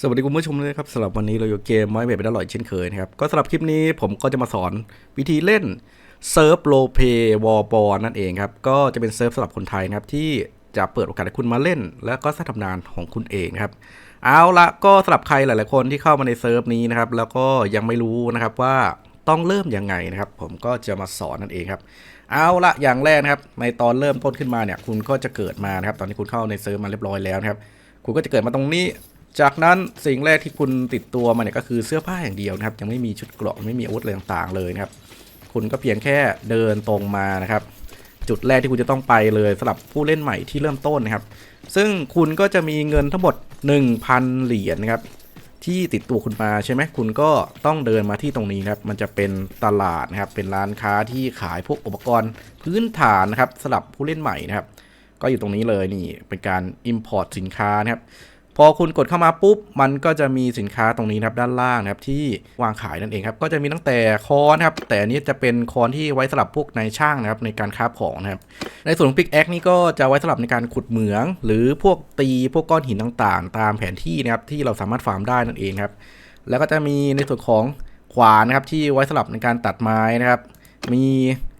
สวัสดีคุณผู้ชมเลยครับสำหรับวันนี้เราอยู่เกมไม้เบ็ดเป็นอร่อยเช่นเคยนะครับ ก็สำหรับคลิปนี้ผมก็จะมาสอนวิธีเล่นเซิร์ฟโลเปวอลบอนั่นเองครับ ก็จะเป็นเซิร์ฟสำหรับคนไทยนะครับที่จะเปิดโอกาสให้คุณมาเล่น และก็สร้างตำนานของคุณเองนะครับ เอาละก็สำหรับใครหลาย ๆ คนที่เข้ามาในเซิร์ฟนี้นะครับ แล้วก็ยังไม่รู้นะครับว่าต้องเริ่มยังไงนะครับ ผมก็จะมาสอนนั่นเองครับ เอาละอย่างแรกนะครับ ในตอนเริ่มต้นขึ้นมาเนี่ย คุณก็จะเกิดมานะครับ ตอนนี้คุณเข้าในเซิร์ฟมาเรียบร้อยแล้วนะครับ คุณก็จะเกิดมาตรงนี้ จากนั้นสิ่งแรกที่คุณติดตัวมาเนี่ยก็คือเสื้อผ้าอย่างเดียวนะครับ ยังไม่มีชุดเกราะไม่มีอาวุธอะไรต่างๆเลยนะครับ คุณก็เพียงแค่เดินตรงมานะครับ จุดแรกที่คุณจะต้องไปเลยสำหรับผู้เล่นใหม่ที่เริ่มต้นนะครับ ซึ่งคุณก็จะมีเงินทั้งหมด 1,000 เหรียญนะครับ ที่ติดตัวคุณมาใช่ไหมคุณก็ต้องเดินมาที่ตรงนี้นะครับ มันจะเป็นตลาดนะครับ เป็นร้านค้าที่ขายพวกอุปกรณ์พื้นฐานนะครับสำหรับผู้เล่นใหม่นะครับ ก็อยู่ตรงนี้เลยนี่เป็นการ Import สินค้านะครับ พอคุณกดเข้ามาปุ๊บ มันก็จะมีสินค้าตรงนี้นะครับด้านล่างนะครับที่วางขายนั่นเองครับ ก็จะมีตั้งแต่คอนครับ แต่อันนี้จะเป็นคอนที่ไว้สำหรับพวกนายช่างนะครับในการค้าของนะครับ ในส่วนของปิกแอคนี่ก็จะไว้สำหรับในการขุดเหมือง หรือพวกตีพวกก้อนหินต่างๆ ตามแผนที่นะครับที่เราสามารถฟาร์มได้นั่นเองครับ แล้วก็จะมีในส่วนของขวานนะครับที่ไว้สำหรับในการตัดไม้นะครับ มี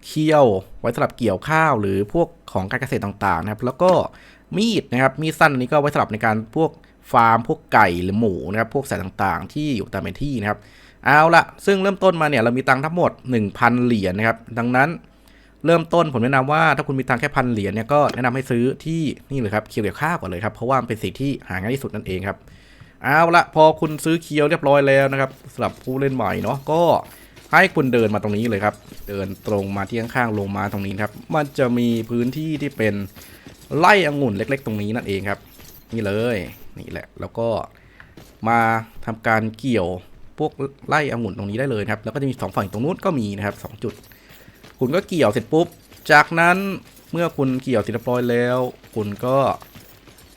เคี่ยวไว้สำหรับเกี่ยวข้าว หรือพวกของการเกษตรต่างๆนะครับ แล้วก็ มีดนะครับมีดสั้นอันนี้ก็ไว้สำหรับในการพวกฟาร์มพวกไก่หรือหมูนะครับพวกสัตว์ต่างๆ ที่อยู่ตามแผนที่นะครับเอาละซึ่งเริ่มต้นมาเนี่ยเรามีตังค์ทั้งหมด 1,000 เหรียญนะครับดังนั้นเริ่มต้นผมแนะนำว่าถ้าคุณมีตังค์แค่พันเหรียญเนี่ยก็แนะนำให้ซื้อที่นี่เลยครับเคียวเกี่ยวข้าวก่อนเลยครับเพราะว่ามันเป็นสิ่งที่หาง่ายที่สุดนั่นเองครับเอาละพอคุณซื้อเคียวเรียบร้อยแล้วนะครับสำหรับผู้เล่นใหม่เนาะก็ให้คุณเดินมาตรงนี้เลยครับ เดินตรงมาที่ข้างๆลงมาตรงนี้ครับ มันจะมีพื้นที่ที่เป็น ไร่องุ่นเล็ก ๆ ตรงนี้นั่นเองครับ นี่เลยนี่แหละ แล้วก็มาทำการเกี่ยวพวกไร่องุ่นตรงนี้ได้เลยครับ แล้วก็จะมีสองฝั่งตรงนู้นก็มีนะครับสองจุด คุณก็เกี่ยวเสร็จปุ๊บ จากนั้นเมื่อคุณเกี่ยวเสร็จเรียบร้อยแล้ว คุณก็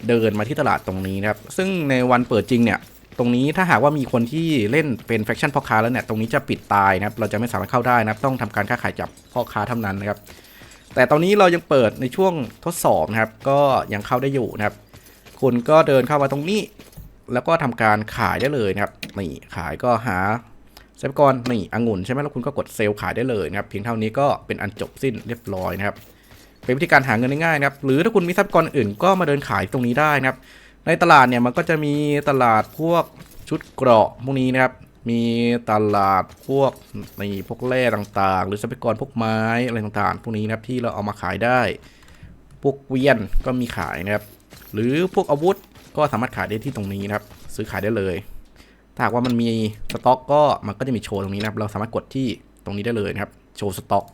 เดินมาที่ตลาดตรงนี้นะครับ ซึ่งในวันเปิดจริงเนี่ย ตรงนี้ถ้าหากว่ามีคนที่เล่นเป็นแฟคชั่นพ่อค้าแล้วเนี่ย ตรงนี้จะปิดตายนะครับ เราจะไม่สามารถเข้าได้นะครับ ต้องทำการค้าขายจับพ่อค้าเท่านั้นนะครับ แต่ตอนนี้เรายังเปิดในช่วงทดสอบนะครับ ก็ยังเข้าได้อยู่นะครับ คุณก็เดินเข้ามาตรงนี้ แล้วก็ทำการขายได้เลยนะครับนี่ขายก็หาทรัพยากรนี่องุ่นใช่ไหมแล้วคุณก็กดเซลล์ขายได้เลยนะครับเพียงเท่านี้ก็เป็นอันจบสิ้นเรียบร้อยนะครับ เป็นวิธีการหาเงินง่ายๆนะครับ หรือถ้าคุณมีทรัพยากรอื่นก็มาเดินขายตรงนี้ได้นะครับ ในตลาดเนี่ยมันก็จะมีตลาดพวกชุดเกราะพวกนี้นะครับ มีตลาดพวกนี่พวกแร่ต่างๆ หรือทรัพยากรพวกไม้อะไรต่างๆ พวกนี้นะครับที่เราเอามาขายได้ พวกเวียนก็มีขายนะครับ หรือพวกอาวุธก็สามารถขายได้ที่ตรงนี้นะครับ ซื้อขายได้เลยถ้าหากว่ามันมีสต็อกก็มันก็จะมีโชว์ตรงนี้นะครับ เราสามารถกดที่ตรงนี้ได้เลยนะครับ โชว์สต็อก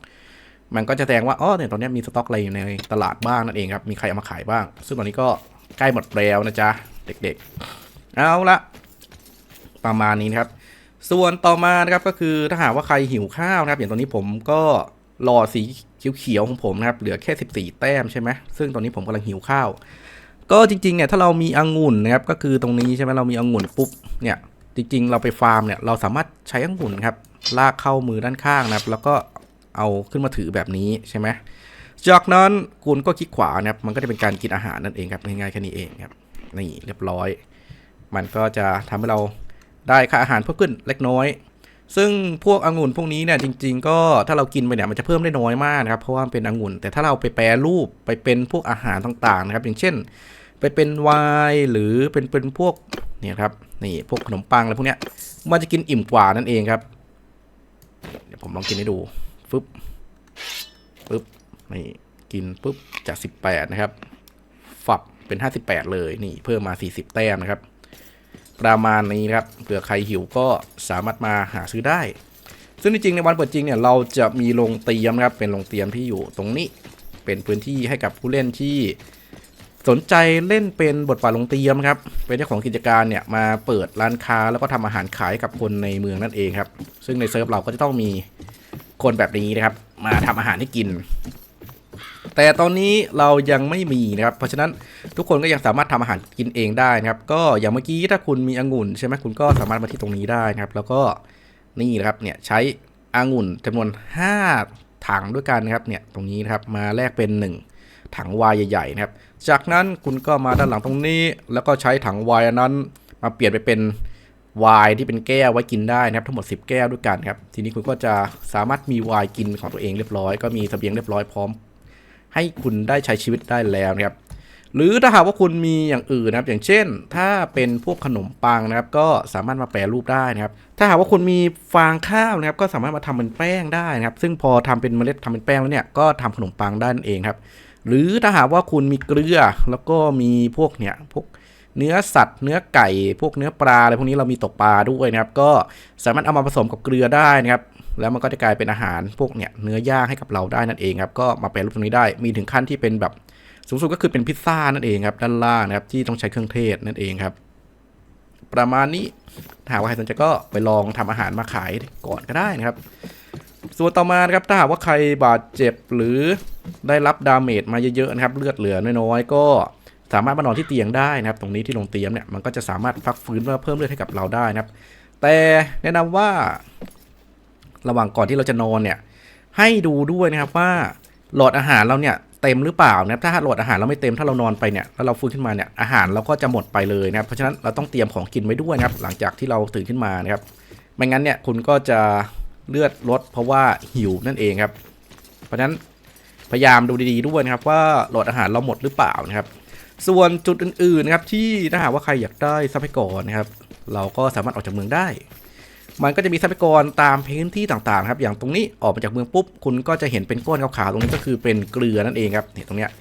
มันก็จะแสดงว่าอ๋อเนี่ยตอนนี้มีสต็อกอะไรอยู่ในตลาดบ้างนั่นเองครับ มีใครเอามาขายบ้าง ซึ่งตอนนี้ก็ใกล้หมดแล้วนะจ๊ะเด็กๆ เอาละประมาณนี้นะครับ ส่วนต่อมานะครับก็คือถ้าหากว่าใครหิวข้าวนะครับ อย่างตอนนี้ผมก็รอสีเขียวๆของผมนะครับ เหลือแค่ 14 แต้มใช่ไหมซึ่งตอนนี้ผมกำลังหิวข้าว ก็จริงๆเนี่ยถ้าเรามีองุ่นนะครับก็คือตรงนี้ใช่ไหมเรามีองุ่นปุ๊บเนี่ยจริง ๆ เราไปฟาร์มเนี่ยเราสามารถใช้องุ่นครับลากเข้ามือด้านข้างนะครับ แล้วก็เอาขึ้นมาถือแบบนี้ใช่ไหมจากนั้นคุณก็คลิกขวานะครับมันก็จะเป็นการกินอาหารนั่นเองครับง่ายๆแค่นี้เองครับนี่เรียบร้อย มันก็จะทำให้เรา ได้ค่าอาหารเพิ่มขึ้นเล็กน้อย ซึ่งพวกองุ่นพวกนี้เนี่ยจริง ๆ ก็ถ้าเรากินไปเนี่ยมันจะเพิ่มได้น้อยมากนะครับเพราะว่าเป็นองุ่น แต่ถ้าเราไปแปรรูปไปเป็นพวกอาหารต่างๆนะครับ อย่างเช่น ไปเป็นไวน์หรือเป็นเป็นพวกเนี่ยครับนี่พวกขนมปังอะไรพวกเนี้ยมันจะกินอิ่มกว่านั่นเองครับเดี๋ยวผมลองกินให้ดูฟึบฟึบนี่กินปุ๊บจาก 18 นะครับฝับเป็น 58 เลยนี่เพิ่มมา 40 แต้มนะครับ ประมาณนี้ครับเผื่อใครหิวก็สามารถมาหาซื้อได้ ซึ่งจริงในวันเปิดจริงเนี่ยเราจะมีโรงเตียมครับเป็นโรงเตียมที่อยู่ตรงนี้ เป็นพื้นที่ให้กับผู้เล่นที่สนใจเล่นเป็นบทบาทลงเตียมครับ เป็นเจ้าของกิจการเนี่ยมาเปิดร้านค้าแล้วก็ทำอาหารขายกับคนในเมืองนั่นเองครับ ซึ่งในเซิร์ฟเราก็จะต้องมีคนแบบนี้นะครับ มาทำอาหารให้กิน แต่ตอนนี้เรายังไม่มีนะครับเพราะฉะนั้นทุกคนก็ยังสามารถทำอาหารกินเองได้นะครับ ก็อย่างเมื่อกี้ถ้าคุณมีองุ่นใช่ไหมคุณก็สามารถมาที่ตรงนี้ได้นะครับ แล้วก็นี่นะครับเนี่ยใช้องุ่นจำนวน 5 ถังด้วยกันนะครับเนี่ยตรงนี้นะครับมาแลกเป็น 1 ถังวายใหญ่ๆนะครับ จากนั้นคุณก็มาด้านหลังตรงนี้ แล้วก็ใช้ถังวายนั้นมาเปลี่ยนไปเป็นไวน์ที่เป็นแก้วไว้กินได้นะครับทั้งหมด 10 แก้วด้วยกันครับทีนี้คุณก็จะสามารถมีไวน์กินของตัวเองเรียบร้อยก็มีเสบียงเรียบร้อยพร้อม ให้คุณได้ใช้ชีวิตได้แล้วนะครับหรือถ้าหากว่าคุณมีอย่างอื่นนะครับ อย่างเช่น ถ้าเป็นพวกขนมปังนะครับ ก็สามารถมาแปรรูปได้นะครับ ถ้าหากว่าคุณมีฟางข้าวนะครับ ก็สามารถมาทำเป็นแป้งได้นะครับ ซึ่งพอทำเป็นเมล็ดทำเป็นแป้งแล้วเนี่ยก็ทำขนมปังได้นั่นเองครับ หรือถ้าหากว่าคุณมีเกลือแล้วก็มีพวกเนี่ยพวกเนื้อสัตว์ เนื้อไก่ พวกเนื้อปลาอะไรพวกนี้เรามีตกปลาด้วยนะครับ ก็สามารถเอามาผสมกับเกลือได้นะครับ แล้วมันก็จะกลายเป็นอาหารพวกเนี่ยเนื้อย่างให้กับเราได้นั่นเองครับก็มาแปรรูปตรงนี้ได้มีถึงขั้นที่เป็นแบบสูงสุดก็คือเป็นพิซซ่านั่นเองครับด้านล่างนะครับที่ต้องใช้เครื่องเทศนั่นเองครับ ประมาณนี้ถ้าว่าใครสนใจก็ไปลองทำอาหารมาขายก่อนก็ได้นะครับส่วนต่อมาครับถ้าหากว่าใครบาดเจ็บหรือได้รับดาเมจมาเยอะๆนะครับ เลือดเหลือน้อยๆก็สามารถมานอนที่เตียงได้นะครับ ตรงนี้ที่ลงเตียงเนี่ยมันก็จะสามารถพักฟื้นเพื่อเพิ่มเลือดให้กับเราได้นะครับ แต่แนะนำว่า ระหว่างก่อนที่เราจะนอนเนี่ยให้ดูด้วยนะครับว่าหลอดอาหารเราเนี่ยเต็มหรือเปล่านะครับถ้าหลอดอาหารเราไม่เต็มถ้าเรานอนไปเนี่ยแล้วเราฟื้นขึ้นมาเนี่ยอาหารเราก็จะหมดไปเลยนะครับเพราะฉะนั้นเราต้องเตรียมของกินไว้ด้วยนะครับ หลังจากที่เราตื่นขึ้นมานะครับไม่งั้นเนี่ยคุณก็จะเลือดลดเพราะว่าหิวนั่นเองครับ เพราะฉะนั้นพยายามดูดีๆด้วยนะครับว่าหลอดอาหารเราหมดหรือเปล่านะครับ ส่วนจุดอื่นๆนะครับที่ถ้าหากว่าใครอยากได้ทรัพยากรนะครับ เราก็สามารถออกจากเมืองได้ มันก็จะมีทรัพยากรตามพื้นที่ต่างๆครับ อย่างตรงนี้ออกมาจากเมืองปุ๊บ คุณก็จะเห็นเป็นก้อนขาวๆตรงนี้ก็คือเป็นเกลือนั่นเองครับเนี่ยตรงเนี้ย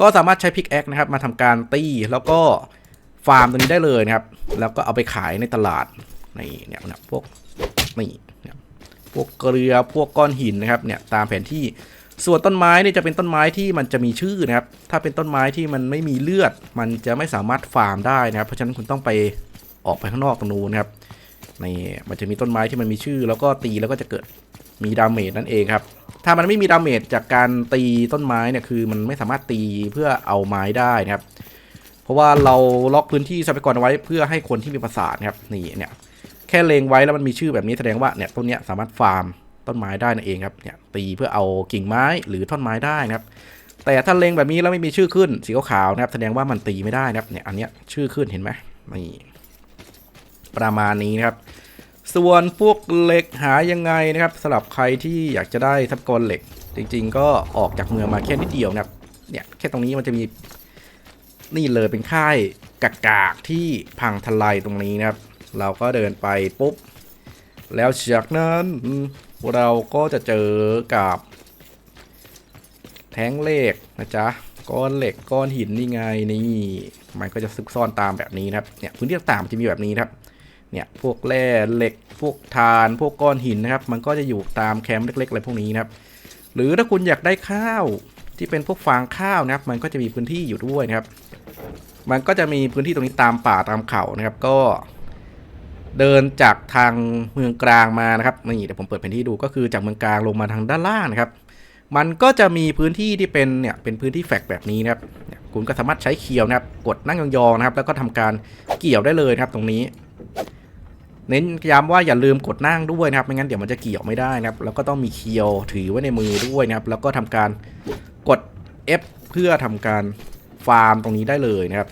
ก็สามารถใช้พิกแอคนะครับมาทำการตีแล้วก็ฟาร์มตรงนี้ได้เลยนะครับ แล้วก็เอาไปขายในตลาดในเนี่ยนะพวกนี่นพวกเกลือพวกก้อนหินนะครับเนี่ยตามแผนที่ส่วนต้นไม้เนี่ยจะเป็นต้นไม้ที่มันจะมีชื่อนะครับ ถ้าเป็นต้นไม้ที่มันไม่มีเลือด มันจะไม่สามารถฟาร์มได้นะครับ เพราะฉะนั้นคุณต้องไปออกไปข้างนอกตรงนู้นนะครับ นี่มันจะมีต้นไม้ที่มันมีชื่อ แล้วก็ตีแล้วก็จะเกิดมีดาเมจนั่นเองครับ ถ้ามันไม่มีดาเมจจากการตีต้นไม้เนี่ยคือมันไม่สามารถตีเพื่อเอาไม้ได้นะครับ เพราะว่าเราล็อกพื้นที่ทรัพยากรไว้เพื่อให้คนที่มีประสาทนะครับนี่เนี่ยแค่เลงไว้แล้วมันมีชื่อแบบนี้แสดงว่าเนี่ยต้นเนี้ยสามารถฟาร์มต้นไม้ได้นั่นเองครับเนี่ยตีเพื่อเอากิ่งไม้หรือท่อนไม้ได้นะครับ แต่ถ้าเลงแบบนี้แล้วไม่มีชื่อขึ้นสีขาวๆนะครับ แสดงว่ามันตีไม่ได้นะครับเนี่ยอันเนี้ยชื่อขึ้นเห็นไหมนี่ ประมาณนี้นะครับ ส่วนพวกเหล็กหายังไงนะครับสำหรับใครที่อยากจะได้ทรัพยากรเหล็ก จริง ๆ ก็ออกจากเมืองมาแค่นิดเดียวนะครับเนี่ยแค่ตรงนี้มันจะมีนี่เลยเป็นค่ายกากากที่พังทลายตรงนี้นะครับ เราก็เดินไปปุ๊บ แล้วจากนั้นเราก็จะเจอกับแท้งเหล็กนะจ๊ะก้อนเหล็กก้อนหินนี่ไงนี่มันก็จะซุกซ่อนตามแบบนี้นะครับเนี่ยพื้นที่ต่างๆมันจะมีแบบนี้นะครับ เนี่ยพวกแร่เหล็กพวกทาน พวกก้อนหินนะครับ มันก็จะอยู่ตามแคมป์เล็กๆอะไรพวกนี้นะครับ หรือถ้าคุณอยากได้ข้าวที่เป็นพวกฟางข้าวนะครับ มันก็จะมีพื้นที่อยู่ด้วยนะครับ มันก็จะมีพื้นที่ตรงนี้ตามป่าตามเขานะครับ ก็เดินจากทางเมืองกลางมานะครับนี่เดี๋ยวผมเปิดแผนที่ดูก็คือจากเมืองกลางลงมาทางด้านล่างนะครับ มันก็จะมีพื้นที่ที่เป็นเนี่ยเป็นพื้นที่แฟกแบบนี้นะครับคุณก็สามารถใช้เคียวนะครับ กดนั่งยองๆนะครับ แล้วก็ทำการเกี่ยวได้เลยนะครับตรงนี้ เน้นย้ำว่าอย่าลืมกดนั่งด้วยนะครับ ไม่งั้นเดี๋ยวมันจะเกี่ยวไม่ได้นะครับ แล้วก็ต้องมีเคียวถือไว้ในมือด้วยนะครับ แล้วก็ทำการกด F เพื่อทำการฟาร์มตรงนี้ได้เลยนะครับ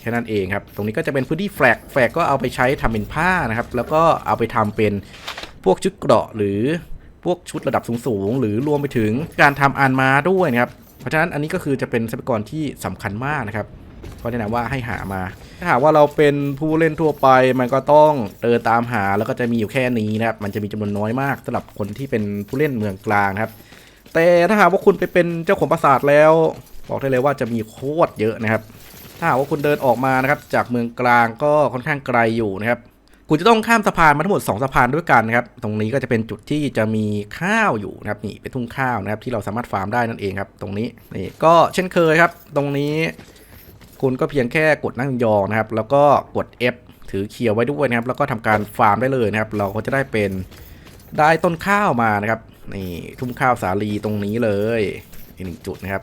แค่นั้นเองครับ ตรงนี้ก็จะเป็นพื้นที่แฟลกแฟลกก็เอาไปใช้ทำเป็นผ้านะครับ แล้วก็เอาไปทำเป็นพวกชุดเกราะหรือพวกชุดระดับสูงๆ หรือรวมไปถึงการทำอานมาด้วยนะครับ เพราะฉะนั้นอันนี้ก็คือจะเป็นทรัพยากรที่สำคัญมากนะครับ ก็แนะนำว่าให้หามา ถ้าหากว่าเราเป็นผู้เล่นทั่วไป มันก็ต้องเดินตามหาแล้วก็จะมีอยู่แค่นี้นะครับ มันจะมีจำนวนน้อยมากสำหรับคนที่เป็นผู้เล่นเมืองกลางครับ แต่ถ้าหากว่าคุณไปเป็นเจ้าของปราสาทแล้ว บอกได้เลยว่าจะมีโคตรเยอะนะครับ ถ้าหากว่าคุณเดินออกมานะครับ จากเมืองกลางก็ค่อนข้างไกลอยู่นะครับคุณจะต้องข้ามสะพานมาทั้งหมด 2 สะพานด้วยกันนะครับ ตรงนี้ก็จะเป็นจุดที่จะมีข้าวอยู่นะครับนี่เป็นทุ่งข้าวนะครับที่เราสามารถฟาร์มได้นั่นเองครับ ตรงนี้นี่ก็เช่นเคยครับ ตรงนี้ คุณก็เพียงแค่กดนั่งยองนะครับ แล้วก็กด F ถือเคียวไว้ด้วยนะครับ แล้วก็ทำการฟาร์มได้เลยนะครับ เราก็จะได้เป็นได้ต้นข้าวมานะครับนี่ทุ่งข้าวสาลีตรงนี้เลยอีกหนึ่งจุดนะครับ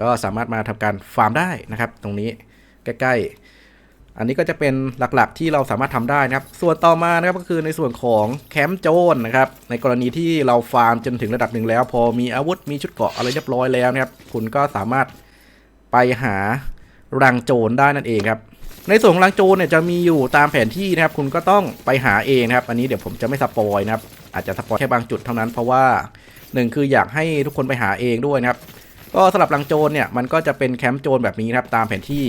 ก็สามารถมาทำการฟาร์มได้นะครับ ตรงนี้ใกล้ๆ อันนี้ก็จะเป็นหลักๆที่เราสามารถทำได้นะครับ ส่วนต่อมานะครับก็คือในส่วนของแคมป์โจรนะครับ ในกรณีที่เราฟาร์มจนถึงระดับหนึ่งแล้ว พอมีอาวุธมีชุดเกราะอะไรเรียบร้อยแล้วนะครับ คุณก็สามารถไปหา รังโจรได้นั่นเองครับในส่วนของลังโจรเนี่ยจะมีอยู่ตามแผนที่นะครับ คุณก็ต้องไปหาเองนะครับ อันนี้เดี๋ยวผมจะไม่สปอยนะครับ อาจจะสปอยแค่บางจุดเท่านั้นเพราะว่าหนึ่งคืออยากให้ทุกคนไปหาเองด้วยนะครับ ก็สำหรับลังโจรเนี่ยมันก็จะเป็นแคมป์โจรแบบนี้นะครับ ตามแผนที่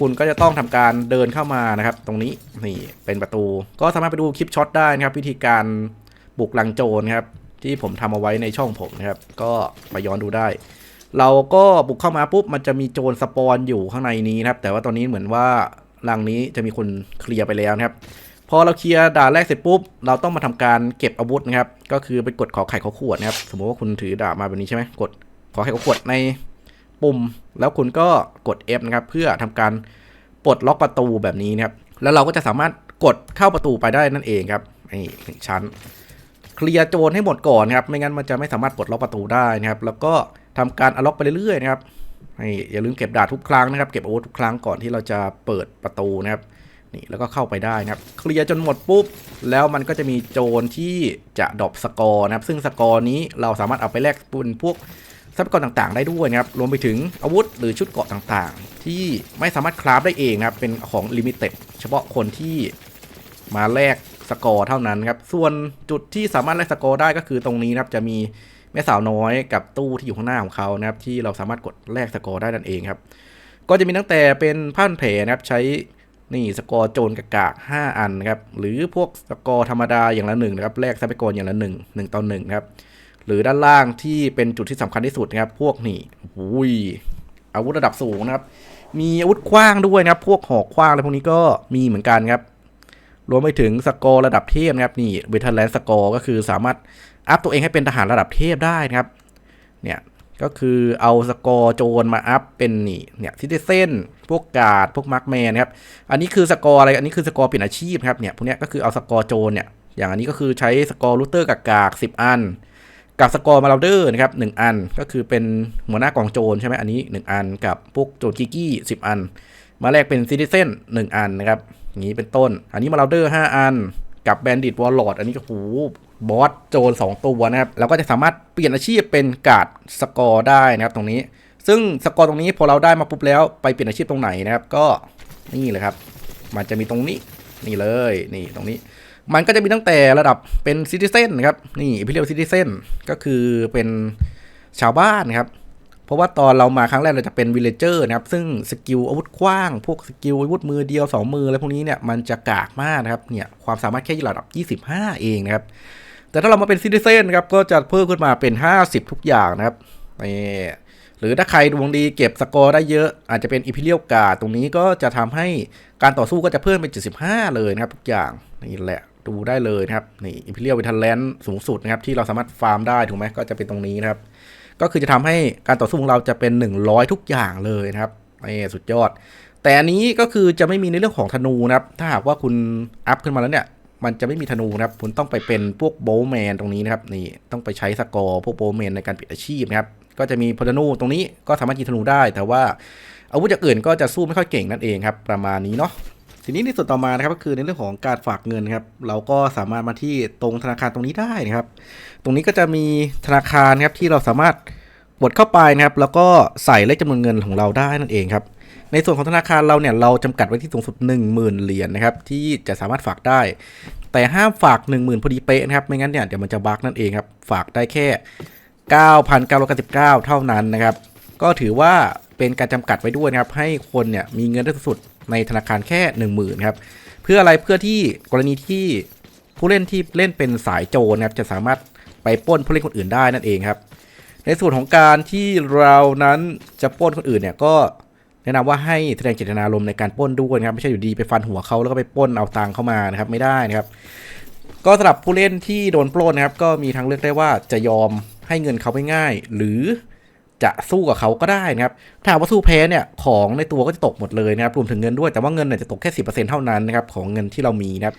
คุณก็จะต้องทำการเดินเข้ามานะครับ ตรงนี้นี่เป็นประตู ก็สามารถไปดูคลิปช็อตได้นะครับ วิธีการบุกลังโจรครับที่ผมทำเอาไว้ในช่องผมนะครับ ก็ไปย้อนดูได้ ก็บุกเข้ามาปุ๊บมันจะมีโจรสปอนอยู่ข้างในนี้นะครับ แต่ว่าตอนนี้เหมือนว่ารังนี้จะมีคนเคลียร์ไปแล้วนะครับ พอเราเคลียร์ด่านแรกเสร็จปุ๊บ เราต้องมาทำการเก็บอาวุธนะครับ ก็คือไปกดขอไข่ขอขวดนะครับ สมมติว่าคุณถือดาบมาแบบนี้ใช่ไหมกดขอไข่ขอขวดในปุ่ม แล้วคุณก็กด F นะครับ เพื่อทำการปลดล็อกประตูแบบนี้นะครับ แล้วเราก็จะสามารถกดเข้าประตูไปได้นั่นเองครับนี่หนึ่งชั้น เคลียร์โจรให้หมดก่อนครับ ไม่งั้นมันจะไม่สามารถปลดล็อกประตูได้นะครับ แล้วก็ ทำการอล็อกไปเรื่อยๆนะครับให้อย่าลืมเก็บดาทุกครั้งนะครับ เก็บอาวุธทุกครั้งก่อนที่เราจะเปิดประตูนะครับนี่แล้วก็เข้าไปได้นะครับ เคลียร์จนหมดปุ๊บ แล้วมันก็จะมีโจรที่จะดรอปสกอร์นะครับ ซึ่งสกอร์นี้เราสามารถเอาไปแลกป็นพวกทรัพยากรต่างๆ ได้ด้วยนะครับ รวมไปถึงอาวุธหรือชุดเกราะต่างๆ ที่ไม่สามารถคราฟได้เองนะครับ เป็นของลิมิเต็ดเฉพาะคนที่มาแลกสกอร์เท่านั้นครับ ส่วนจุดที่สามารถแลกสกอร์ได้ก็คือตรงนี้นะครับ จะมี ม่สาวน้อยกับตู้ที่อยู่ข้างหน้าของเขานะครับที่เราสามารถกดแลกสกอร์ได้นั่นเองครับ ก็จะมีตั้งแต่เป็นผ้านแผลนะครับใช้นี่สกอร์โจรกากาก5อันครับหรือพวกสกอร์ธรรมดาอย่างละหนึ่งนะครับแลกทรัพยากรอย่างละหนึ่งหนึ่งต่อหนึ่งครับหรือด้านล่างที่เป็นจุดที่สำคัญที่สุดนะครับ พวกนี่อุ้ยอาวุธระดับสูงนะครับ มีอาวุธคว้างด้วยนะครับ พวกหอกคว้างอะไรพวกนี้ก็มีเหมือนกันครับรวมไปถึงสกอร์ระดับเทพนะครับนี่เวทแลนสกอร์ก็คือสามารถ อัพตัวเองให้เป็นทหารระดับเทพได้นะครับ เนี่ยก็คือเอาสกอร์โจรมาอัพเป็นนี่เนี่ยซิติเซนพวกกาดพวกมาร์กแมนครับ อันนี้คือสกอร์อะไร อันนี้คือสกอร์เปลี่ยนอาชีพครับเนี่ยพวกนี้ก็คือเอาสกอร์โจรเนี่ยอย่างอันนี้ก็คือใช้สกอร์ลูเตอร์กากากสิบอัน กับสกอร์มาราเดอร์นะครับหนึ่งอันก็คือเป็นหัวหน้ากองโจรใช่ไหมอันนี้หนึ่งอันกับพวกโจรกิกกี้สิบอัน มาแลกเป็นซิติเซนหนึ่งอันนะครับอย่างนี้เป็นต้น อันนี้มาราเดอร์ห้าอัน กับแบนดิตวอลลอดอันนี้ก็โหบอสโจรสองตัวนะครับแล้วก็จะสามารถเปลี่ยนอาชีพเป็นการ์ดสกอร์ได้นะครับตรงนี้ ซึ่งสกอร์ตรงนี้พอเราได้มาปุ๊บแล้วไปเปลี่ยนอาชีพตรงไหนนะครับ ก็นี่เลยครับ มันจะมีตรงนี้นี่เลยนี่ตรงนี้ มันก็จะมีตั้งแต่ระดับเป็นซิติเซนครับนี่พี่เรียกซิติเซนก็คือเป็นชาวบ้านครับ เพราะว่าตอนเรามาครั้งแรกเราจะเป็นวิลเลเจอร์นะครับ ซึ่งสกิลอาวุธกว้าง พวกสกิลอาวุธมือเดียว 2 มืออะไรพวกนี้เนี่ยมันจะกากมากนะครับ เนี่ยความสามารถแค่ระดับ 25 เองนะครับ แต่ถ้าเรามาเป็นซิติเซนครับก็จะเพิ่มขึ้นมาเป็น 50 ทุกอย่างนะครับนี่หรือถ้าใครดวงดีเก็บสกอร์ได้เยอะอาจจะเป็นอิพิเลียลกาตรงนี้ก็จะทำให้การต่อสู้ก็จะเพิ่มเป็น 75 เลยนะครับ ทุกอย่างนี่แหละดูได้เลยนะครับนี่อิพิเลียลวิทันแลนด์สูงสุดนะครับที่เราสามารถฟาร์มได้ถูกไหมก็จะเป็นตรงนี้นะครับ ก็คือจะทำให้การต่อสู้ของเราจะเป็น 100 ทุกอย่างเลยนะครับนี่สุดยอด แต่อันนี้ก็คือจะไม่มีในเรื่องของธนูนะครับ ถ้าหากว่าคุณอัพขึ้นมาแล้วเนี่ย มันจะไม่มีธนูนะครับ คุณต้องไปเป็นพวกโบว์แมนตรงนี้นะครับ นี่ต้องไปใช้สกอร์พวกโบว์แมนในการปิดอาชีพนะครับ ก็จะมีพลธนูตรงนี้ก็สามารถยิงธนูได้ แต่ว่าอาวุธอย่างอื่นก็จะสู้ไม่ค่อยเก่งนั่นเองครับ ประมาณนี้เนาะ ทีนี้ในส่วนต่อมานะครับก็คือในเรื่องของการฝากเงินครับเราก็สามารถมาที่ตรงธนาคารตรงนี้ได้นะครับ ตรงนี้ก็จะมีธนาคารครับที่เราสามารถกดเข้าไปนะครับ แล้วก็ใส่เลขจำนวนเงินของเราได้นั่นเองครับในส่วนของธนาคารเราเนี่ยเราจำกัดไว้ที่สูงสุด 10,000 เหรียญนะครับที่จะสามารถฝากได้ แต่ห้ามฝาก 10,000 พอดีเป๊ะนะครับไม่งั้นเนี่ยเดี๋ยวมันจะบั๊กนั่นเองครับฝากได้แค่ 9,999 เท่านั้นนะครับก็ถือว่าเป็นการจำกัดไว้ด้วยนะครับให้คนเนี่ยมีเงินได้สูงสุด ในธนาคารแค่ 10,000ครับเพื่ออะไรเพื่อที่กรณีที่ผู้เล่นที่เล่นเป็นสายโจรนะครับจะสามารถไปปล้นผู้เล่นคนอื่นได้นั่นเองครับ ในส่วนของการที่เรานั้นจะปล้นคนอื่นเนี่ยก็แนะนำว่าให้แสดงเจตนารมณ์ในการปล้นด้วยนะครับไม่ใช่อยู่ดีไปฟันหัวเขาแล้วก็ไปปล้นเอาตังค์เข้ามานะครับไม่ได้นะครับ ก็สำหรับผู้เล่นที่โดนปล้นนะครับ ก็มีทางเลือกได้ว่าจะยอมให้เงินเขาไปง่าย หรือ จะสู้กับเขาก็ได้นะครับถ้าหากว่าสู้แพ้เนี่ยของในตัวก็จะตกหมดเลยนะครับรวมถึงเงินด้วยแต่ว่าเงินเนี่ยจะตกแค่สิเท่านั้นนะครับของเงินที่เรามีนะครับ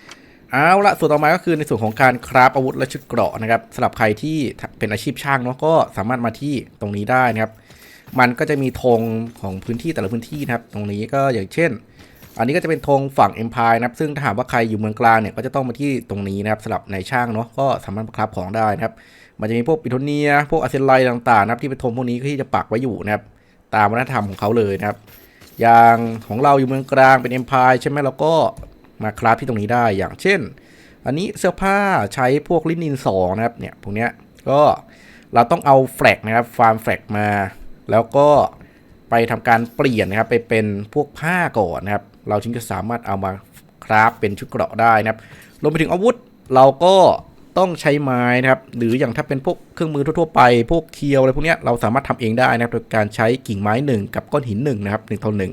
เอาละส่วนต่อมาก็คือในส่วนของการคราฟอาวุธและชุดเกราะนะครับสำหรับใครที่เป็นอาชีพช่างเนาะก็สามารถมาที่ตรงนี้ได้นะครับ มันก็จะมีธงของพื้นที่แต่ละพื้นที่นะครับ ตรงนี้ก็อย่างเช่น อันนี้ก็จะเป็นธงฝั่ง Empire นะครับ ซึ่งถ้าหากว่าใครอยู่เมืองกลางเนี่ยก็จะต้องมาที่ตรงนี้นะครับสำหรับในช่างเนาะก็สามารถคราฟของได้นะครับ มันจะมีพวกปิโทเนีย พวกอะเซนไลต่างๆนะครับที่เป็นธงพวกนี้ที่จะปักไว้อยู่นะครับ ตามวัฒนธรรมของเขาเลยนะครับ อย่างของเราอยู่เมืองกลางเป็นเอ็มพายใช่ไหมเราก็มาคราฟที่ตรงนี้ได้อย่างเช่น อันนี้เสื้อผ้าใช้พวกลินินสองนะครับเนี่ยพวกเนี้ยก็เราต้องเอาแฟลกนะครับฟาร์มแฟลกมา แล้วก็ไปทำการเปลี่ยนนะครับไปเป็นพวกผ้าก่อนนะครับ เราจึงจะสามารถเอามาคราฟเป็นชุดเกราะได้นะครับรวมไปถึงอาวุธเราก็ ต้องใช้ไม้นะครับ หรืออย่างถ้าเป็นพวกเครื่องมือทั่วๆไป พวกเคียวอะไรพวกนี้เราสามารถทำเองได้นะครับโดยการใช้กิ่งไม้หนึ่งกับก้อนหินหนึ่งนะครับหนึ่งเท่าหนึ่ง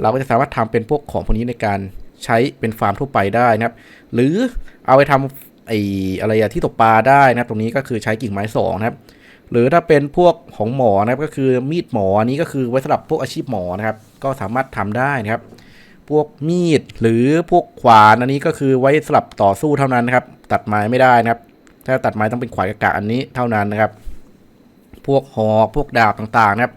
เราก็จะสามารถทำเป็นพวกของพวกนี้ในการใช้เป็นฟาร์มทั่วไปได้นะครับ หรือเอาไปทำไอ้อะไรอะที่ตกปลาได้นะครับ ตรงนี้ก็คือใช้กิ่งไม้สองนะครับ หรือถ้าเป็นพวกของหมอนะครับก็คือมีดหมออันนี้ก็คือไว้สำหรับพวกอาชีพหมอนะครับ ก็สามารถทำได้นะครับ พวกมีดหรือพวกขวานอันนี้ก็คือไว้สำหรับต่อสู้เท่านั้นนะครับ ตัดไม้ไม่ได้นะครับ ถ้าตัดไม้ต้องเป็นขวานกะกะอันนี้เท่านั้นนะครับ พวกหอกพวกดาบต่างๆนะครับ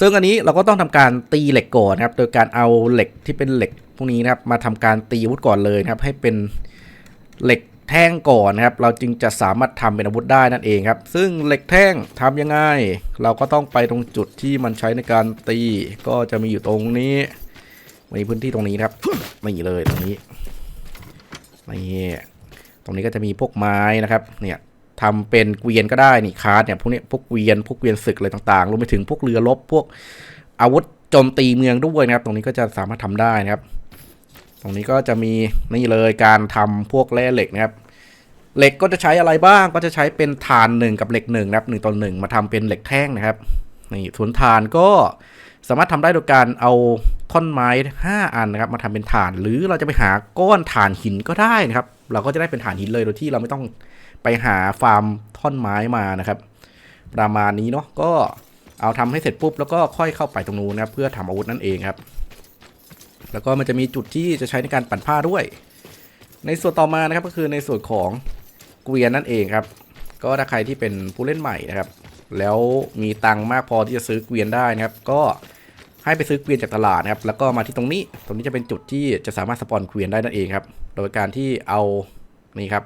ซึ่งอันนี้เราก็ต้องทำการตีเหล็กก่อนนะครับ โดยการเอาเหล็กที่เป็นเหล็กพวกนี้นะครับ มาทำการตีอาวุธก่อนเลยนะครับ ให้เป็นเหล็กแท่งก่อนนะครับ เราจึงจะสามารถทำเป็นอาวุธได้นั่นเองครับ ซึ่งเหล็กแท่งทำยังไง เราก็ต้องไปตรงจุดที่มันใช้ในการตี ก็จะมีอยู่ตรงนี้ มีพื้นที่ตรงนี้นะครับไม่เลยตรงนี้นี่ตรงนี้ก็จะมีพวกไม้นะครับ เนี่ยทำเป็นเกวียนก็ได้นี่คาร์ดเนี่ยพวกนี้พวกเกวียนพวกเกวียนศึกอะไรต่างๆรวมไปถึงพวกเรือรบพวกอาวุธโจมตีเมืองด้วยนะครับ ตรงนี้ก็จะสามารถทำได้นะครับ ตรงนี้ก็จะมีนี่เลยการทำพวกแร่เหล็กนะครับเหล็กก็จะใช้อะไรบ้างก็จะใช้เป็นถ่านหนึ่งกับเหล็กหนึ่งนะครับหนึ่งต่อหนึ่งมาทำเป็นเหล็กแท่งนะครับนี่ส่วนถ่านก็ สามารถทำได้โดยการเอาท่อนไม้ 5 อันนะครับมาทำเป็นถ่าน หรือเราจะไปหาก้อนถ่านหินก็ได้นะครับ เราก็จะได้เป็นถ่านหินเลยโดยที่เราไม่ต้องไปหาฟาร์มท่อนไม้มานะครับ ประมาณนี้เนาะก็เอาทำให้เสร็จปุ๊บแล้วก็ค่อยเข้าไปตรงนู้นนะครับเพื่อทำอาวุธนั่นเองครับ แล้วก็มันจะมีจุดที่จะใช้ในการปั่นผ้าด้วย ในส่วนต่อมานะครับก็คือในส่วนของเกวียนนั่นเองครับ ก็ถ้าใครที่เป็นผู้เล่นใหม่นะครับ แล้วมีตังค์มากพอที่จะซื้อเกวียนได้นะครับ ก็ ให้ไปซื้อเกวียนจากตลาดนะครับ แล้วก็มาที่ตรงนี้ ตรงนี้จะเป็นจุดที่จะสามารถสปอนเกวียนได้นั่นเองครับ โดยการที่เอา นี่ครับ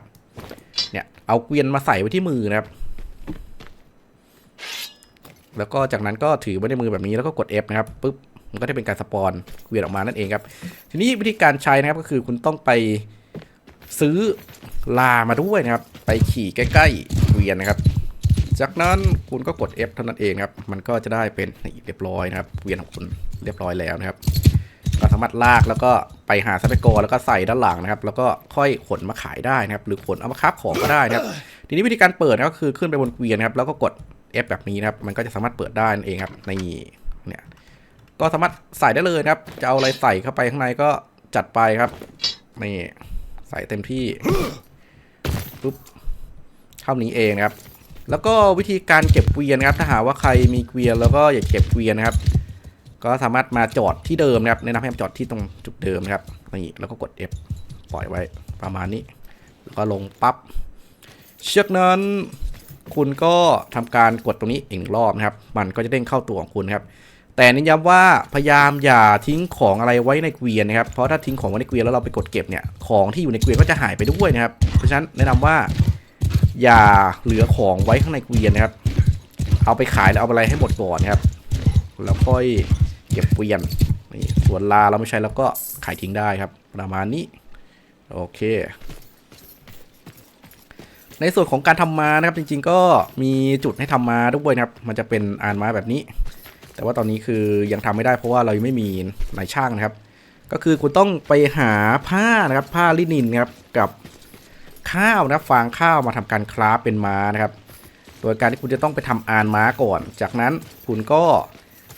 เนี่ย เอาเกวียนมาใส่ไว้ที่มือนะครับ แล้วก็จากนั้นก็ถือไว้ในมือแบบนี้แล้วก็กด F นะครับ ปุ๊บ มันก็จะเป็นการสปอนเกวียนออกมานั่นเองครับ ทีนี้วิธีการใช้นะครับก็คือคุณต้องไปซื้อลามาด้วยนะครับ ไปขี่ใกล้ๆเกวียนนะครับ จากนั้นคุณก็กด F เท่านั้นเองครับ มันก็จะได้เป็นเรียบร้อยนะครับเกวียนของคุณเรียบร้อยแล้วนะครับก็สามารถลากแล้วก็ไปหาทรัพยากรแล้วก็ใส่ด้านหลังนะครับ แล้วก็ค่อยขนมาขายได้นะครับ หรือขนเอามาค้าของก็ได้นะครับ ทีนี้วิธีการเปิดก็คือขึ้นไปบนเกวียนนะครับ แล้วก็กด F แบบนี้นะครับ มันก็จะสามารถเปิดได้นั่นเองครับ ในเนี่ย ก็สามารถใส่ได้เลยนะครับ จะเอาอะไรใส่เข้าไปข้างในก็จัดไปครับ นี่ใส่เต็มที่ปุ๊บเท่านี้เองนะครับ แล้วก็วิธีการเก็บเกวียนครับถ้าหากว่าใครมีเกวียนแล้วก็อยากเก็บเกวียนนะครับ ก็สามารถมาจอดที่เดิมนะครับแนะนำให้มาจอดที่ตรงจุดเดิมนะครับนี่แล้วก็กด F ปล่อยไว้ประมาณนี้ แล้วก็ลงปั๊บเชือกนั้นคุณก็ทำการกดตรงนี้อีกหนึ่งรอบนะครับ มันก็จะเด้งเข้าตัวของคุณครับ แต่เน้นย้ำว่าพยายามอย่าทิ้งของอะไรไว้ในเกวียนนะครับ เพราะถ้าทิ้งของไว้ในเกวียนแล้วเราไปกดเก็บเนี่ย ของที่อยู่ในเกวียนก็จะหายไปด้วยนะครับ เพราะฉะนั้นแนะนำว่า อย่าเหลือของไว้ข้างในเกวียนนะครับ เอาไปขายแล้วเอาอะไรให้หมดก่อนนะครับ แล้วค่อยเก็บเกวียนส่วนลาเราไม่ใช้แล้วก็ขายทิ้งได้ครับ ประมาณนี้ โอเค ในส่วนของการทำมานะครับจริง ๆ ก็มีจุดให้ทำมาด้วยนะครับ มันจะเป็นอ่านม้แบบนี้ แต่ว่าตอนนี้คือยังทำไม่ได้เพราะว่าเรายังไม่มีนายช่างนะครับ ก็คือคุณต้องไปหาผ้านะครับ ผ้าลินินนะครับกับ ข้าวนะฟางข้าวมาทำการคราฟเป็นม้านะครับ โดยการที่คุณจะต้องไปทำอานม้าก่อน จากนั้นคุณก็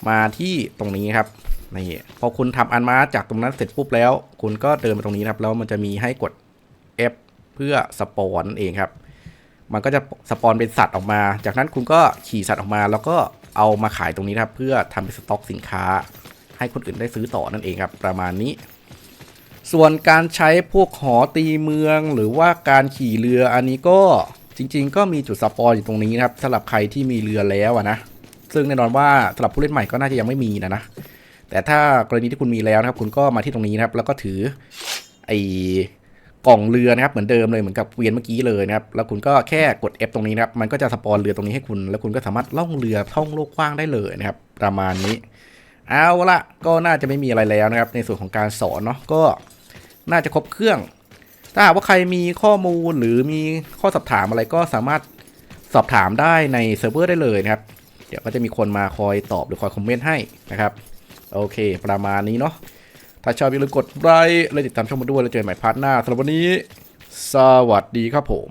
มาที่ตรงนี้ครับนี่พอคุณทำอานม้าจากตรงนั้นเสร็จปุ๊บแล้ว คุณก็เดินมาตรงนี้ครับแล้วมันจะมีให้กด F เพื่อสปอนน์เองครับ มันก็จะสปอนเป็นสัตว์ออกมา จากนั้นคุณก็ขี่สัตว์ออกมา แล้วก็เอามาขายตรงนี้ครับ เพื่อทำเป็นสต็อกสินค้า ให้คนอื่นได้ซื้อต่อนั่นเองครับ ประมาณนี้ ส่วนการใช้พวกหอตีเมืองหรือว่าการขี่เรืออันนี้ก็จริง ๆ ก็มีจุดสปอนอยู่ตรงนี้นะครับสำหรับใครที่มีเรือแล้วนะซึ่งแน่นอนว่าสำหรับผู้เล่นใหม่ก็น่าจะยังไม่มีนะนะแต่ถ้ากรณีที่คุณมีแล้วนะครับ คุณก็มาที่ตรงนี้นะครับ แล้วก็ถือไอ้กล่องเรือนะครับเหมือนเดิมเลยเหมือนกับเวียนเมื่อกี้เลยนะครับแล้วคุณก็แค่กด F ตรงนี้นะครับมันก็จะสปอนเรือตรงนี้ให้คุณ แล้วคุณก็สามารถล่องเรือท่องโลกกว้างได้เลยนะครับ ประมาณนี้ เอาละก็น่าจะไม่มีอะไรแล้วนะครับ ในส่วนของการสอนเนาะก็ น่าจะครบเครื่อง ถ้าหากว่าใครมีข้อมูลหรือมีข้อสอบถามอะไรก็สามารถสอบถามได้ในเซิร์ฟเวอร์ได้เลยนะครับ เดี๋ยวก็จะมีคนมาคอยตอบหรือคอยคอมเมนต์ให้นะครับ โอเค ประมาณนี้เนาะ ถ้าชอบอย่าลืมกดไลค์และติดตามช่องมาด้วยแล้วเจอกันใหม่พาร์ทหน้าสำหรับวันนี้ สวัสดีครับผม